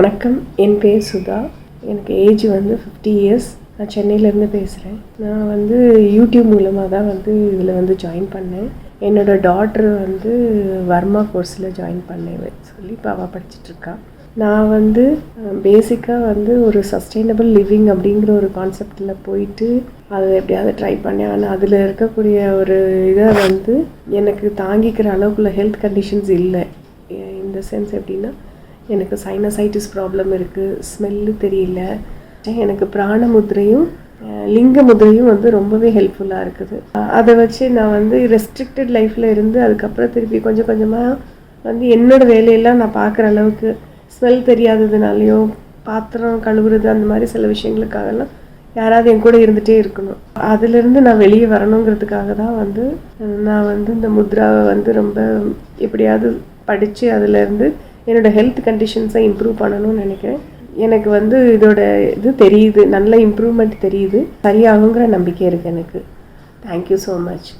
வணக்கம். என் பேர் சுதா. எனக்கு ஏஜ் வந்து ஃபிஃப்டி இயர்ஸ் நான் சென்னையிலேருந்து பேசுகிறேன் நான் வந்து யூடியூப் மூலமாக தான் வந்து இதில் வந்து ஜாயின் பண்ணேன். என்னோட டாட்டர் வந்து வர்மா கோர்ஸில் ஜாயின் பண்ணேன் சொல்லி இப்போ அவள் படிச்சிட்ருக்கா நான் வந்து பேசிக்காக வந்து ஒரு சஸ்டைனபிள் லிவிங் அப்படிங்கிற ஒரு கான்செப்டில் போயிட்டு அதை எப்படியாவது ட்ரை பண்ணேன். ஆனால் அதில் இருக்கக்கூடிய ஒரு இதை வந்து எனக்கு தாங்கிக்கிற அளவுக்குள்ள ஹெல்த் கண்டிஷன்ஸ் இல்லை. இந்த சென்ஸ் எப்படின்னா எனக்கு சைனசைட்டிஸ் ப்ராப்ளம் இருக்குது ஸ்மெல்லு தெரியல. எனக்கு பிராணமுத்திரையும் லிங்க முதிரையும் வந்து ரொம்பவே ஹெல்ப்ஃபுல்லாக இருக்குது. அதை வச்சு நான் வந்து ரெஸ்ட்ரிக்டட் லைஃப்பில் இருந்து அதுக்கப்புறம் திருப்பி கொஞ்சம் கொஞ்சமாக வந்து என்னோடய வேலையெல்லாம் நான் பார்க்குற அளவுக்கு ஸ்மெல் தெரியாததுனாலையோ பாத்திரம் கழுவுறது அந்த மாதிரி சில விஷயங்களுக்காகலாம் யாராவது என் கூட இருந்துகிட்டே இருக்கணும். அதுலேருந்து நான் வெளியே வரணுங்கிறதுக்காக தான் வந்து நான் வந்து இந்த முத்ராவை வந்து ரொம்ப எப்படியாவது படித்து அதுலேருந்து என்னோடய ஹெல்த் கண்டிஷன்ஸை இம்ப்ரூவ் பண்ணணும்னு நினைக்கிறேன். எனக்கு வந்து இதோட இது தெரியுது நல்ல இம்ப்ரூவ்மெண்ட் தெரியுது. சரியாகுங்கிற நம்பிக்கை இருக்குது எனக்கு. Thank you so much